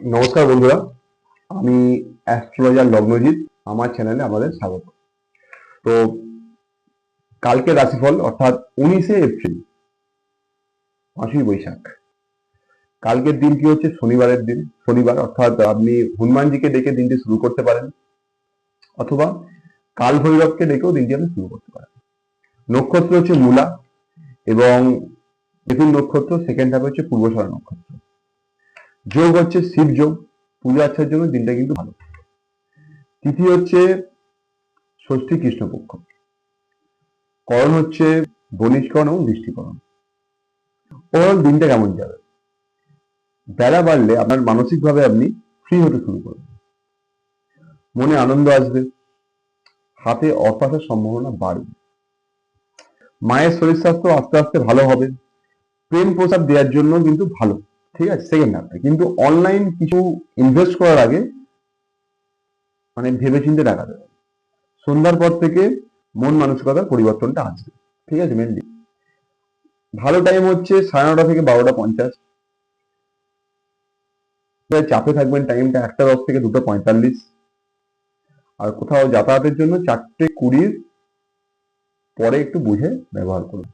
নমস্কার বন্ধুরা, আমি অ্যাস্ট্রোলজার লগ্নজিৎ, আমার চ্যানেলে আমাদের স্বাগত। তো কালকে রাশিফল, অর্থাৎ উনিশে এপ্রিল, পাঁচই বৈশাখ। কালকের দিন কি হচ্ছে? শনিবারের দিন, শনিবার, অর্থাৎ আপনি হনুমানজিকে ডেকে দিনটি শুরু করতে পারেন, অথবা কাল ভৈরবকে ডেকেও দিনটি আপনি শুরু করতে পারেন। নক্ষত্র হচ্ছে মূলা, এবং মিথুন নক্ষত্র সেকেন্ড হাফে হচ্ছে পূর্বশরা নক্ষত্র। যোগ হচ্ছে শিব যোগ, পূজা আর্চার জন্য দিনটা কিন্তু ভালো। তিথি হচ্ছে ষষ্ঠী কৃষ্ণপক্ষ। করণ হচ্ছে বনিষ্করণ এবং দৃষ্টিকরণ। ওভারঅল দিনটা কেমন যাবে? বেলা বাড়লে আপনার মানসিকভাবে আপনি ফ্রি হতে শুরু করবেন। মনে আনন্দ আসবে। হাতে অর্থ আসার সম্ভাবনা বাড়বে। মায়ের শরীর স্বাস্থ্য আস্তে আস্তে ভালো হবে। প্রেম প্রসাদ দেওয়ার জন্য কিন্তু ভালো। ঠিক আছে সেকেন্ড হাফে কিন্তু অনলাইন কিছু ইনভেস্ট করার আগে মানে ভেবেচিন্তে টাকা দেবে সন্ধ্যার পর থেকে মন মানসিকতার পরিবর্তনটা আসবে। ঠিক আছে মেনলি ভালো টাইম হচ্ছে সাড়ে নটা থেকে বারোটা পঞ্চাশ। চাপে থাকবেন টাইমটা একটা দশ থেকে দুটো পঁয়তাল্লিশ। আর কোথাও যাতায়াতের জন্য চারটে কুড়ির পরে একটু বুঝে ব্যবহার করুন।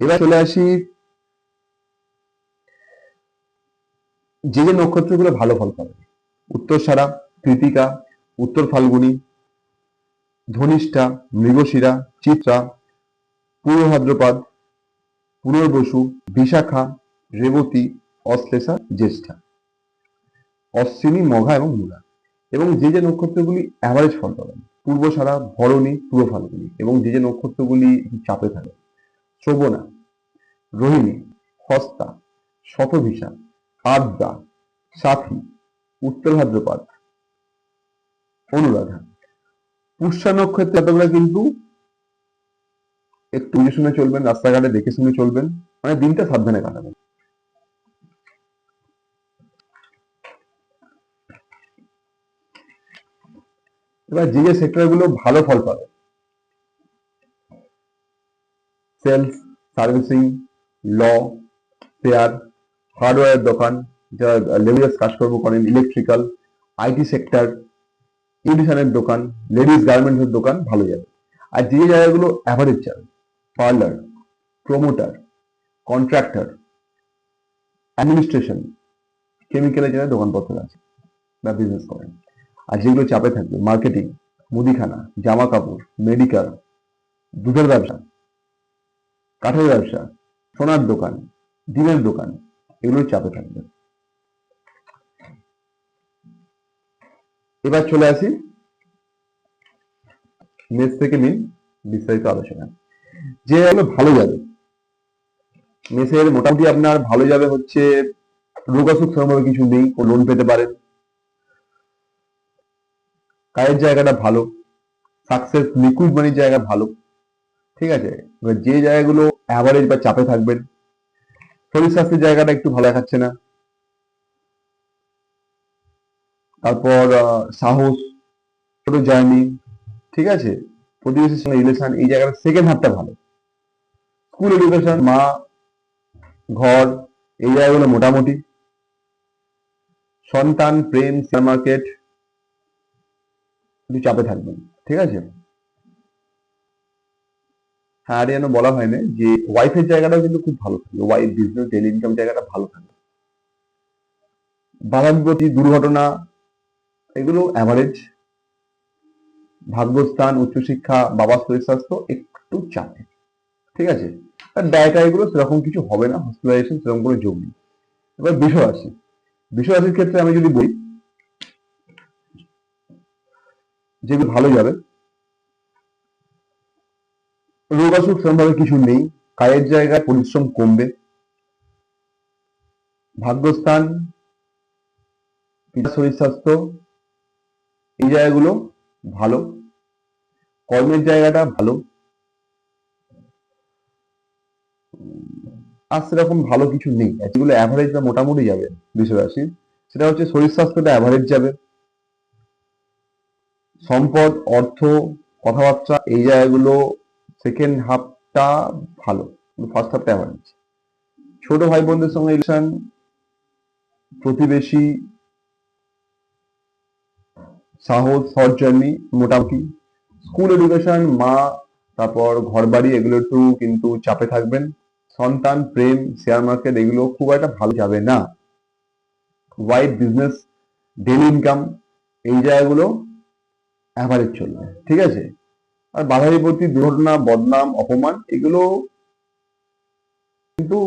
এবার চলে আসি যে যে নক্ষত্রগুলো ভালো ফল পাবে। উত্তর সারা, কৃতিকা, উত্তর ফাল্গুনী, ধনিষ্ঠা, মৃগশিরা, চিত্রা পূর্ব ভাদ্রপদ পুনর্বসু, বিশাখা, রেবতী, অশ্লেষা, জ্যেষ্ঠা। অশ্বিনী, মঘা এবং মূলা। এবং যে যে নক্ষত্রগুলি অ্যাভারেজ ফল পাবেন, পূর্ব সারা, ভরণী, পূর্ব ফাল্গুনী এবং যে যে নক্ষত্রগুলি চাপে থাকে। শ্রবণা, রোহিণী, হস্তা শতভিষা আদ্যা সাথী উত্তর ভাদ্রপদ অনুরাধা। পুষ্যা নক্ষত্রে এতগুলো কিন্তু একটু বুঝে শুনে চলবেন, রাস্তাঘাটে দেখে শুনে চলবেন মানে দিনটা সাবধানে কাটাবেন। এবার যে যে সেক্টরগুলো ভালো ফল পাবে, সেলস, সার্ভিসিং, ল শেয়ার হার্ডওয়্যার দোকান যারা লেভিয়াস কাজকর্ম করেন ইলেকট্রিক্যাল আইটি সেক্টর ইউনিশনের দোকান লেডিস গার্মেন্টসের দোকান ভালো যাবে আর যে জায়গাগুলো অ্যাভারেজ যাবে পার্লার প্রমোটার কন্ট্রাক্টর অ্যাডমিনিস্ট্রেশন কেমিক্যালের যারা দোকানপত্র আছে বা বিজনেস করেন। আর যেগুলো চাপে থাকবে মার্কেটিং মুদিখানা, জামা কাপড় মেডিকেল দুধের ব্যবসা, কাঠের ব্যবসা, সোনার দোকান, ডিমের দোকান এগুলো চাপে থাকবে। এবার চলে আসি মেস থেকে নিন বিস্তারিত আলোচনা যে হলো ভালো যাবে। মেসের মোটামুটি আপনার ভালো যাবে হচ্ছে রোগ অসুখ সেরকমভাবে কিছু নেই ও লোন পেতে পারেন। কাজের জায়গাটা ভালো সাকসেস লিকুইড মানির জায়গা ভালো। ঠিক আছে? এবার যে জায়গাগুলো অ্যাভারেজ বা চাপে থাকবেন শরীর স্বাস্থ্যের জায়গাটা একটু ভালো দেখাচ্ছে না। তারপর সাহস, ছোট জার্নি, ঠিক আছে? প্রতিবেশীর সঙ্গে রিলেশন এই জায়গাটা সেকেন্ড হাফটা ভালো। স্কুল এডুকেশন মা, ঘর, এই জায়গাগুলো মোটামুটি। সন্তান, প্রেম শেয়ার মার্কেট একটু চাপে থাকবেন, ঠিক আছে? হ্যাঁ যেন বলা হয় না যে ওয়াইফের জায়গাটাও কিন্তু খুব ভালো থাকবে ওয়াইফ বিজনেস ডেলি ইনকাম জায়গাটা ভালো থাকবে বাধা বিপত্তি দুর্ঘটনা, এগুলো অ্যাভারেজ ভাগ্যস্থান, উচ্চশিক্ষা, বাবার শরীর স্বাস্থ্য একটু চাপে। ঠিক আছে? আর ব্যয়টা এগুলো সেরকম কিছু হবে না হসপিটালাইজেশন সেরকম কোনো যোগ নেই। এবার বিষয় আসি বিষয় ক্ষেত্রে আমি যদি বলি, যেগুলো ভালো যাবে রোগ অসুখ সেরকমভাবে কিছু নেই। কাজের জায়গায় পরিশ্রম কমবে। ভাগ্যস্থান শরীর স্বাস্থ্য, এই জায়গাগুলো ভালো। কর্মের জায়গাটা ভালো। আর সেরকম ভালো কিছু নেই। যেগুলো অ্যাভারেজ বা মোটামুটি যাবে বিষয় রাশি সেটা হচ্ছে শরীর স্বাস্থ্যটা অ্যাভারেজ যাবে। সম্পদ, অর্থ, কথাবার্তা, এই জায়গাগুলো সেকেন্ড হাফটা ভালো ফার্স্ট হাফটা অ্যাভারেজ ছোট ভাই বোনদের সঙ্গে রিলেশন প্রতিবেশী, সাহস শর্ট জার্নি মোটামুটি। স্কুল এডুকেশন মা, তারপর ঘর বাড়ি এগুলো একটু কিন্তু চাপে থাকবেন। সন্তান, প্রেম শেয়ার মার্কেট এগুলো খুব একটা ভালো যাবে না। ওয়াইড বিজনেস ডেলি ইনকাম এই জায়গাগুলো অ্যাভারেজ চলবে, ঠিক আছে? আর বাধা বিপত্তি দুর্ঘটনা, বদনাম, অপমান, এগুলো কিন্তু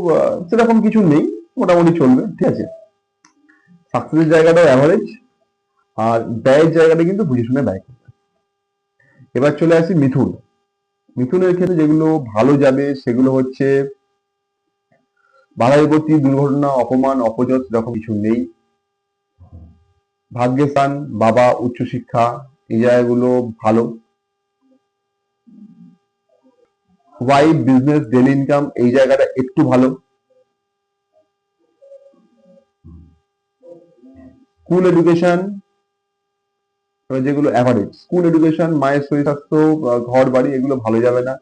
সেরকম কিছু নেই, মোটামুটি চলবে, ঠিক আছে। সাকসেসের জায়গাটাও অ্যাভারেজ আর ব্যয়ের জায়গাটা কিন্তু বুঝে শুনে ব্যয় করবে এবার চলে আসি মিথুন। মিথুনের ক্ষেত্রে যেগুলো ভালো যাবে, সেগুলো হচ্ছে বাধা বিপত্তি দুর্ঘটনা, অপমান, অপযশ এরকম কিছু নেই। ভাগ্যস্থান বাবা, উচ্চশিক্ষা, এই জায়গাগুলো ভালো। ওয়াইফ বিজনেস ডেলি ইনকাম এই জায়গাটা একটু ভালো? স্কুল এডুকেশন যেগুলো অ্যাভারেজ স্কুল এডুকেশন মায়ের শরীর স্বাস্থ্য ঘর বাড়ি, এগুলো ভালো যাবে না।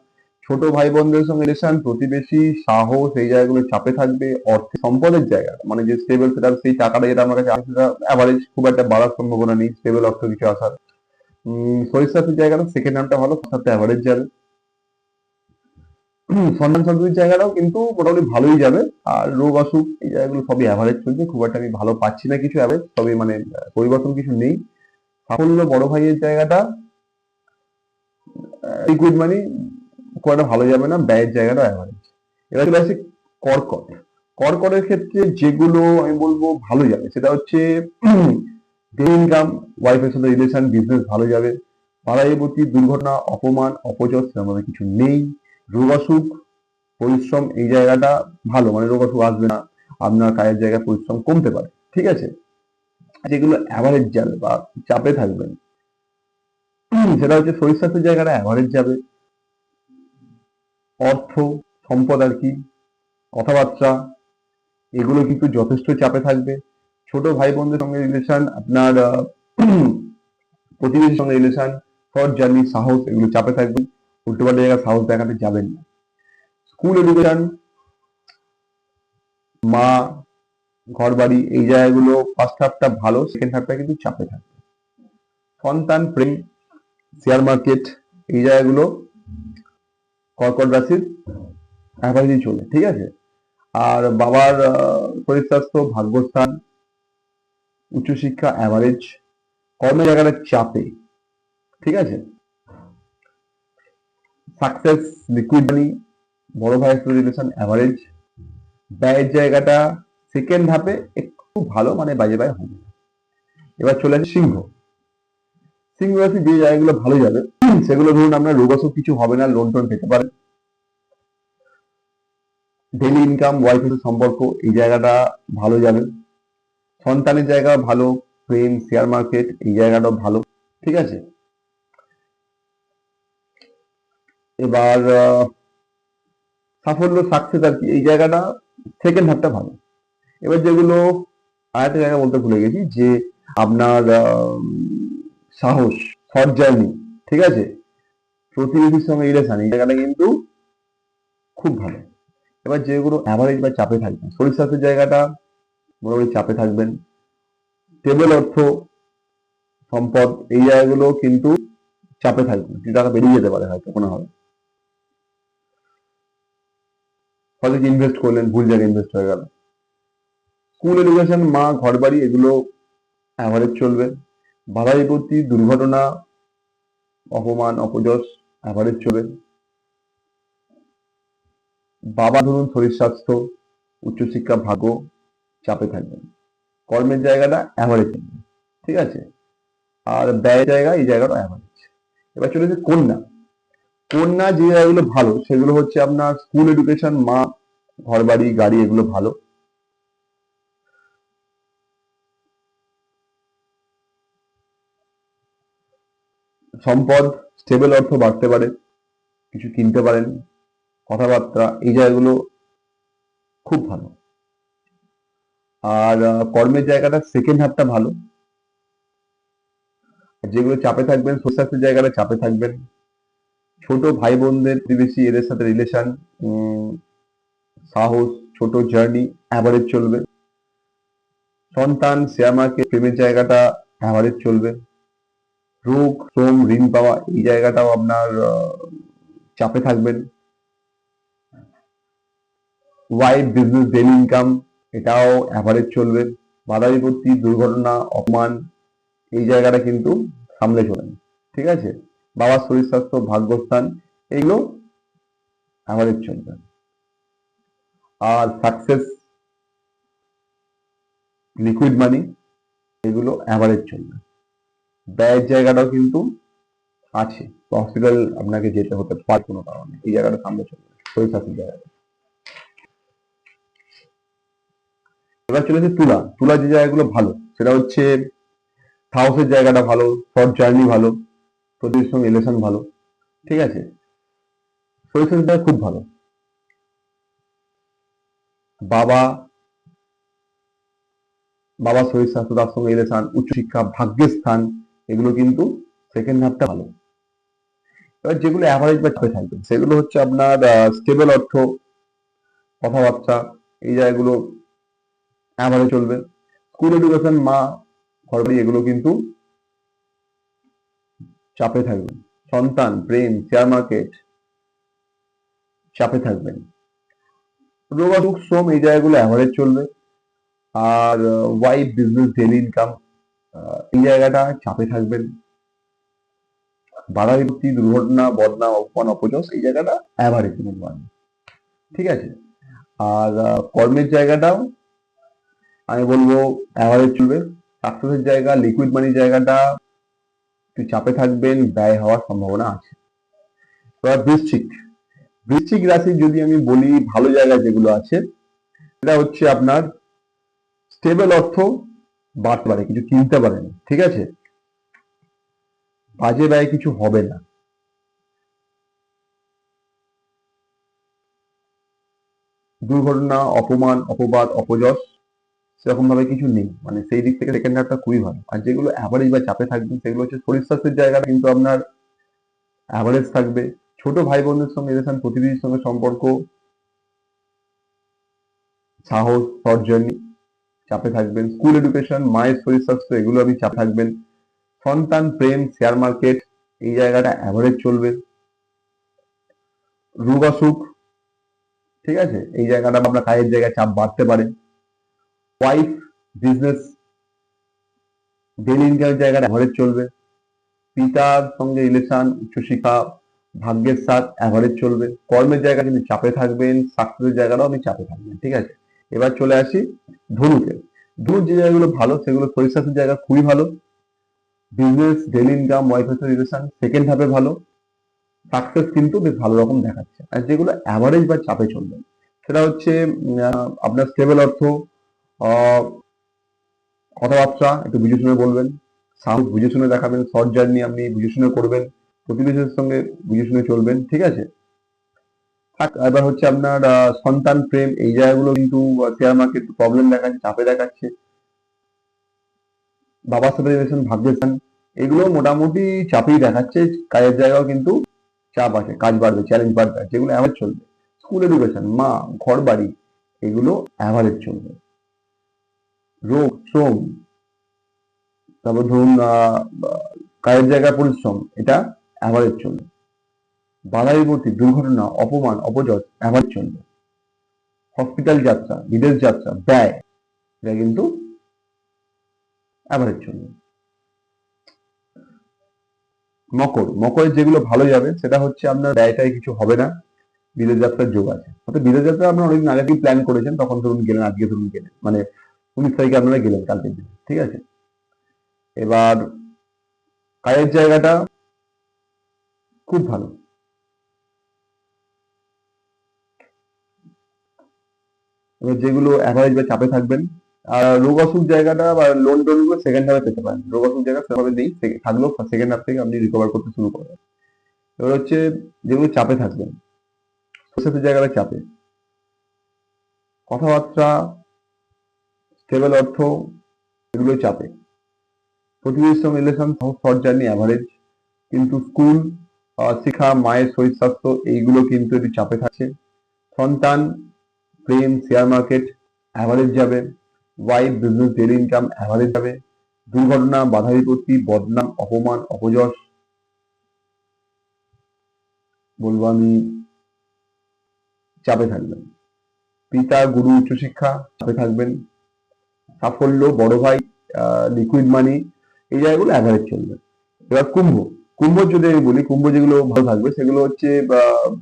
ছোট ভাই বোনদের সঙ্গে রিলেশন প্রতিবেশী, সাহস, এই জায়গাগুলো চাপে থাকবে, অর্থ, সম্পদের জায়গা। মানে যে স্টেবল সেটা সেই টাকাটা যেটা আমার কাছে সেটা অ্যাভারেজ খুব একটা বাড়ার সম্ভাবনা নেই স্টেবল অর্থ কিছু আসার। শরীর স্বাস্থ্যের জায়গাটা সেকেন্ড নামটা ভালো সাথে অ্যাভারেজ যাবে। হুম, সন্তান সন্ততির জায়গাটাও কিন্তু মোটামুটি ভালোই যাবে। আর রোগ অসুখ এই জায়গাগুলো সবই অ্যাভারেজ চলছে খুব একটা আমি ভালো পাচ্ছি না কিছু অ্যাভারেজ তবে মানে পরিবর্তন কিছু নেই। সাফল্য বড় ভাইয়ের জায়গাটা লিকুইড মানি খুব একটা ভালো যাবে না ব্যয়ের জায়গাটা অ্যাভারেজ এবার চলে আসি কর্কট। কর্কটের ক্ষেত্রে যেগুলো আমি বলব ভালো যাবে সেটা হচ্ছে ডে ইনকাম ওয়াইফের সাথে রিলেশন বিজনেস ভালো যাবে। পাড়াইবতী দুর্ঘটনা অপমান অপচয় সেরকম কিছু নেই। রোগ অসুখ পরিশ্রম এই জায়গাটা ভালো। মানে রোগ অসুখ আসবে না, আপনার কাজের জায়গায় পরিশ্রম কমতে পারে, ঠিক আছে? যেগুলো অ্যাভারেজ যাবে বা চাপে থাকবেন সেটা হচ্ছে শরীর স্বাস্থ্যের জায়গাটা অ্যাভারেজ যাবে। অর্থ, সম্পদ আর কি, কথাবার্তা, এগুলো কিন্তু যথেষ্ট চাপে থাকবে। ছোট ভাই বোনদের সঙ্গে রিলেশন আপনার প্রতিবেশীর সঙ্গে রিলেশন শর্ট জার্নি সাহস, এগুলো চাপে থাকবে। উল্টোপাল্টা জায়গায় সাহস দেখাতে যাবেন না। স্কুল এডুকেশন মা ঘর বাড়ি এই জায়গাগুলো ফার্স্ট হাফটা ভালো সেকেন্ড হাফটা কিন্তু চাপে থাকবে সন্তান, প্রেম শেয়ার মার্কেট এই জায়গাগুলো কর্কট রাশির অ্যাভারেজই চলে, ঠিক আছে? আর বাবার শরীর স্বাস্থ্য ভাগ্যস্থান, উচ্চশিক্ষা অ্যাভারেজ কর্মের জায়গাটা চাপে, ঠিক আছে? সাকসেস লিকুইড মানি বড় ভাইয়ের সাথে রিলেশন অ্যাভারেজ ব্যয়ের জায়গাটা সেকেন্ড ধাপে একটু ভালো মানে বাজে বাজে হবে এবার চলে আসে সিংহ। সিংহ রাশি যে জায়গাগুলো ভালো যাবে, সেগুলো ধরুন আপনার রোগ অসুখ কিছু হবে না লোন টোন পেতে পারেন ডেলি ইনকাম ওয়াইফের সম্পর্ক, এই জায়গাটা ভালো যাবে। সন্তানের জায়গা ভালো, প্রেম শেয়ার মার্কেট এই জায়গাটাও ভালো, ঠিক আছে? এবার সাফল্য সাকসেস আর কি, এই জায়গাটা সেকেন্ড হাফটা ভালো। এবার যেগুলো আরেকটা জায়গা বলতে ভুলে গেছি যে আপনার সাহস শর্ট জার্নি ঠিক আছে? প্রতিবেশীর সঙ্গে রিলেশন এই জায়গাটা কিন্তু খুব ভালো। এবার যেগুলো অ্যাভারেজ বা চাপে থাকবেন, শরীর স্বাস্থ্যের জায়গাটা মোটামুটি চাপে থাকবেন। টেবল অর্থ, সম্পদ, এই জায়গাগুলো কিন্তু চাপে থাকবে টাকা বেরিয়ে যেতে পারে হয়তো কোনো হবে হয়তো ইনভেস্ট করলেন ভুল জায়গায় ইনভেস্ট হয়ে গেল। স্কুল এডুকেশন মা ঘর বাড়ি এগুলো অ্যাভারেজ চলবে। বাধা বিপত্তি দুর্ঘটনা, অপমান, অপযশ অ্যাভারেজ চলবে। বাবা ধরুন শরীর স্বাস্থ্য, উচ্চশিক্ষা ভাগ্য চাপে থাকবেন কর্মের জায়গাটা অ্যাভারেজ ঠিক আছে? আর ব্যয়ের জায়গা, এই জায়গাটা অ্যাভারেজ এবার চলেছে কন্যা। কন্যা যে জায়গাগুলো ভালো, সেগুলো হচ্ছে আপনার স্কুল এডুকেশন মা ঘর বাড়ি গাড়ি, এগুলো ভালো। সম্পদ স্টেবল অর্থ বাড়তে পারে, কিছু কিনতে পারেন, কথাবার্তা, এই জায়গাগুলো খুব ভালো। আর কর্মের জায়গাটা সেকেন্ড হাফটা ভালো। যেগুলো চাপে থাকবেন সোশ্যালের জায়গাটা চাপে থাকবেন। ছোট ভাই বোনদের প্রতিবেশী এদের সাথে রিলেশন সাহস, ছোট জার্নি অ্যাভারেজ চলবে। সন্তান শেয়ার মার্কেট প্রেমের জায়গাটা অ্যাভারেজ চলবে। রোগ শ্রম ঋণ পাওয়া এই জায়গাটাও আপনার চাপে থাকবেন। ওয়াইফ বিজনেস ডেলি ইনকাম এটাও অ্যাভারেজ চলবে। বাধা বিপত্তি দুর্ঘটনা, অপমান, এই জায়গাটা কিন্তু সামলে চলেন। ঠিক আছে? বাবার শরীর স্বাস্থ্য ভাগ্যস্থান, এগুলো অ্যাভারেজ চলবে। আর সাকসেস লিকুইড মানি এগুলো অ্যাভারেজ চলবে। ব্যয়ের জায়গাটাও কিন্তু আছে। হসপিটাল আপনাকে যেতে হতে পারে কোনো কারণে। এই জায়গাটা সামনে চলবে শরীর স্বাস্থ্যের জায়গাটা। এবার চলেছে তুলা। তুলা যে জায়গাগুলো ভালো, সেটা হচ্ছে হাউসের জায়গাটা ভালো শর্ট জার্নি ভালো। প্রতির সঙ্গে রিলেশন ভালো। ঠিক আছে? শরীর স্বাস্থ্যটা খুব ভালো। বাবা বাবা শরীর স্বাস্থ্য তার সঙ্গে রিলেশন উচ্চশিক্ষা ভাগ্যের স্থান, এগুলো কিন্তু সেকেন্ড হাফটা ভালো। এবার যেগুলো অ্যাভারেজ বা চাপে থাকবে, সেগুলো হচ্ছে আপনার স্টেবল অর্থ, কথাবার্তা, এই জায়গাগুলো অ্যাভারেজ চলবে। স্কুল এডুকেশন মা, ঘরবাড়ি, এগুলো কিন্তু চাপে থাকবেন। সন্তান প্রেম শেয়ার মার্কেট চাপে থাকবেন। রোগাটুক শ্রম এই জায়গাগুলো অ্যাভারেজ চলবে। আর ওয়াইফ বিজনেস ডেলি ইনকাম এই জায়গাটা চাপে থাকবেন। বাধা বিপত্তি, দুর্ঘটনা, বদনাম, অপমান, অপযশ এই জায়গাটা অ্যাভারেজ মানে ঠিক আছে? আর কর্মের জায়গাটাও আমি বলব অ্যাভারেজ চলবে। সাকসেসের জায়গা লিকুইড মানি জায়গাটা একটু চাপে থাকবেন, ব্যয় হওয়ার সম্ভাবনা আছে। এবার বৃশ্চিক। বৃশ্চিক রাশি যদি আমি বলি, ভালো জায়গা যেগুলো আছে, সেটা হচ্ছে আপনার স্টেবল অর্থ বাড়তে পারে, কিছু কিনতে পারেন, ঠিক আছে? বাজে ব্যয় কিছু হবে না। দুর্ঘটনা, অপমান, অপবাদ, অপযশ সেরকম ভাবে কিছু নেই। মানে সেই দিক থেকে সেকেন্ড হাফটা খুবই ভালো। আর যেগুলো অ্যাভারেজ বা চাপে থাকবে, সেগুলো হচ্ছে শরীর স্বাস্থ্যের জায়গাটা কিন্তু আপনার অ্যাভারেজ থাকবে। ছোট ভাই বোনদের সঙ্গে রিলেশন প্রতিবেশীর সঙ্গে সম্পর্ক, সাহস সর্জনী চাপে থাকবেন। স্কুল এডুকেশন মায়ের শরীর স্বাস্থ্য, এগুলো আপনি চাপে থাকবেন। সন্তান, প্রেম শেয়ার মার্কেট এই জায়গাটা অ্যাভারেজ চলবে। রোগ অসুখ, ঠিক আছে? এই জায়গাটা আপনার কাজের জায়গায় চাপ বাড়তে পারে। ওয়াইফ বিজনেস ডেলি ইনকামের জায়গাটা অ্যাভারেজ চলবে। পিতার সঙ্গে রিলেশন উচ্চশিক্ষা, ভাগ্যের সাথ অ্যাভারেজ চলবে। কর্মের জায়গা কিন্তু চাপে থাকবেন সাকসেসের জায়গাটাও আপনি চাপে থাকবেন, ঠিক আছে? এবার চলে আসি ধনুকে। ধনুর যে জায়গাগুলো ভালো, সেগুলো শরীর স্বাস্থ্যের জায়গা খুবই ভালো। বিজনেস ডেলি ইনকাম ওয়াইফের সাথে রিলেশন সেকেন্ড হাফে ভালো। সাকসেস কিন্তু বেশ ভালো রকম দেখাচ্ছে। আর যেগুলো অ্যাভারেজ বা চাপে চলবে, সেটা হচ্ছে আপনার স্টেবল অর্থ কথাবার্তা একটু বুঝে শুনে বলবেন। সাহস বুঝে শুনে দেখাবেন, শর্ট জার্নি আপনি বুঝে শুনে করবেন প্রতিবেশীর সঙ্গে বুঝে শুনে চলবেন, ঠিক আছে? এবার হচ্ছে আপনার সন্তান প্রেম, এই জায়গাগুলো কিন্তু শেয়ার মার্কেট প্রবলেম দেখাচ্ছে, চাপে দেখাচ্ছে। বাবার সাথে রিলেশন ভাগ্যের স্থান এগুলো মোটামুটি চাপেই দেখাচ্ছে, কাজের জায়গাও কিন্তু চাপ আছে, কাজ বাড়বে চ্যালেঞ্জ বাড়বে, যেগুলো অ্যাভারেজ চলবে। স্কুল এডুকেশন মা ঘর বাড়ি এগুলো অ্যাভারেজ চলবে। রোগ, শ্রম, তারপর ধরুন কাজের জায়গায় পরিশ্রম, এটা অ্যাভারেজ চলবে। বাধা বিপত্তি, দুর্ঘটনা, অপমান অপজয় অ্যাভারেজ চলবে। হসপিটাল যাত্রা, বিদেশ যাত্রা, ব্যয়, এটা কিন্তু অ্যাভারেজ চলবে। মকর মকরের যেগুলো ভালো যাবে, সেটা হচ্ছে আপনার ব্যয়টায় কিছু হবে না। বিদেশ যাত্রার যোগ আছে। অর্থাৎ বিদেশ যাত্রা আপনার অনেকদিন আগে প্ল্যান করেছেন, তখন ধরুন গেলেন, আজকে ধরুন গেলেন। মানে উনিশ তারিখে আপনারা গেলেন কালকের দিনে ঠিক আছে? এবার কাজের জায়গাটা খুব ভালো। যেগুলো অ্যাভারেজ বা চাপে থাকবেন, আর রোগ অসুখ জায়গাটা বা লোন টোনগুলো সেকেন্ড হাফে পেতে পারেন। রোগ অসুখ জায়গা সেভাবে নেই থাকলেও সেকেন্ড হাফ থেকে আপনি রিকভার করতে শুরু করবেন এবার হচ্ছে যেগুলো চাপে থাকবেন প্রসেসের জায়গাটা চাপে। কথাবার্তা স্টেবল অর্থ এগুলো চাপে। প্রতিবেশীর সঙ্গে রিলেশন শর্ট জার্নি অ্যাভারেজ কিন্তু স্কুল শিক্ষা, মায়ের শরীর স্বাস্থ্য, এইগুলো কিন্তু একটু চাপে থাকছে সন্তান, প্রেম শেয়ার মার্কেট অ্যাভারেজ যাবে wife business daily income average যাবে, দুর্ঘটনা, বাধা বিপত্তি, বদনাম, অপমান, অপযশ। বলব আমি, চাপে থাকবেন। পিতা, গুরু, উচ্চশিক্ষা, চাপে থাকবেন। সাফল্য, বড় ভাই লিকুইড মানি এই জায়গাগুলো অ্যাভারেজ চলবে। এবার কুম্ভ কুম্ভ যদি আমি বলি, কুম্ভ যেগুলো ভালো থাকবে, সেগুলো হচ্ছে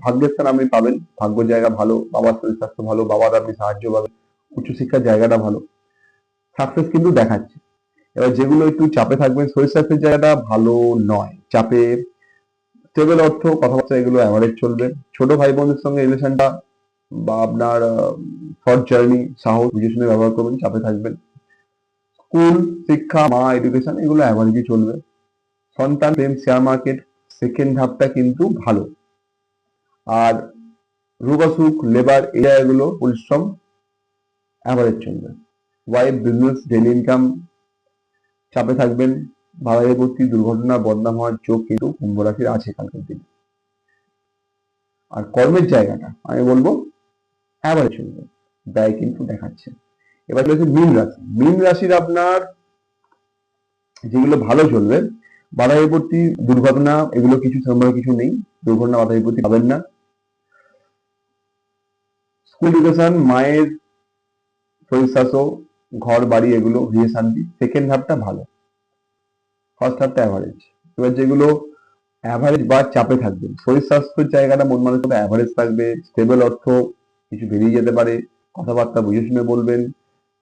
ভাগ্যের স্থান আপনি পাবেন। ভাগ্য জায়গা ভালো, বাবার শরীর স্বাস্থ্য ভালো, বাবার আপনি সাহায্য পাবেন উচ্চশিক্ষার জায়গাটা ভালো। সাকসেস কিন্তু দেখাচ্ছে। এবার যেগুলো একটু চাপে থাকবেন, শরীর স্বাস্থ্যের জায়গাটা ভালো নয়। চাপে স্টেবল অর্থ, কথাবার্তা এগুলো অ্যাভারেজ চলবে। ছোট ভাই বোনদের সঙ্গে রিলেশনটা বা আপনার শর্ট জার্নি সাহস, বুঝে ব্যবহার করবেন, চাপে থাকবেন। স্কুল শিক্ষা, মা এডুকেশন এগুলো অ্যাভারেজই চলবে। সন্তান প্রেম শেয়ার মার্কেট সেকেন্ড হাফটা কিন্তু ভালো। আর রোগ, অসুখ লেবার এই জায়গাগুলো পরিশ্রম অ্যাভারেজ চলবে। ওয়াইফ বিজনেস ডেলি ইনকাম চাপে থাকবেন। বাধায় ভর্তি দুর্ঘটনা, বদনাম হওয়ার চোখ কিন্তু কুম্ভ রাশির আছে কালকের দিনে। আর কর্মের জায়গাটা, আমি বলব অ্যাভারেজ চলবে ব্যয় কিন্তু দেখাচ্ছে। এবার চলেছে মীন রাশি। মীন রাশির আপনার যেগুলো ভালো চলবে, বাধা বিপত্তি, দুর্ঘটনা, এগুলো কিছু সেরকম কিছু নেই। দুর্ঘটনা, বাধা বিপত্তি পাবেন না। স্কুল এডুকেশন মায়ের শরীর স্বাস্থ্য, ঘর, বাড়ি, এগুলো গৃহে শান্তি। সেকেন্ড হাফটা ভালো। ফার্স্ট হাফটা অ্যাভারেজ এবার যেগুলো অ্যাভারেজ বা চাপে থাকবে, শরীর স্বাস্থ্যের জায়গাটা মন মানুষের অ্যাভারেজ থাকবে স্টেবল অর্থ কিছু বেরিয়ে যেতে পারে। কথাবার্তা বুঝে শুনে বলবেন।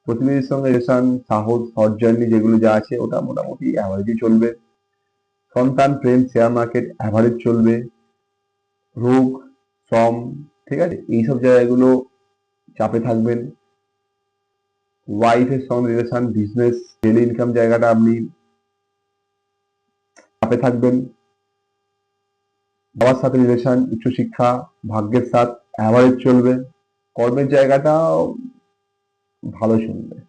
প্রতিনিধির সঙ্গে রেশন সাহস শর্ট জার্নি যেগুলো যা আছে ওটা মোটামুটি অ্যাভারেজই চলবে। সন্তান, প্রেম শেয়ার মার্কেট অ্যাভারেজ চলবে। রোগ, শ্রম, ঠিক আছে? এইসব জায়গাগুলো চাপে থাকবেন। ওয়াইফের সঙ্গে রিলেশন বিজনেস ডেলি ইনকাম জায়গাটা আপনি চাপে থাকবেন। বাবার সাথে রিলেশন উচ্চশিক্ষা, ভাগ্যের সাথ অ্যাভারেজ চলবে। কর্মের জায়গাটা ভালো শুনবে।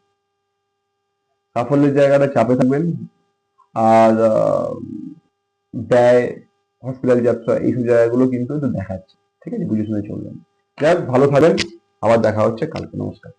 সাফল্যের জায়গাটা চাপে থাকবেন। আর ব্যয় হসপিটাল যাত্রা, এইসব জায়গাগুলো কিন্তু দেখাচ্ছে। ঠিক আছে? বুঝে শুনে চলবেন। যাই ভালো থাকবেন। আবার দেখা হচ্ছে। কালকে নমস্কার।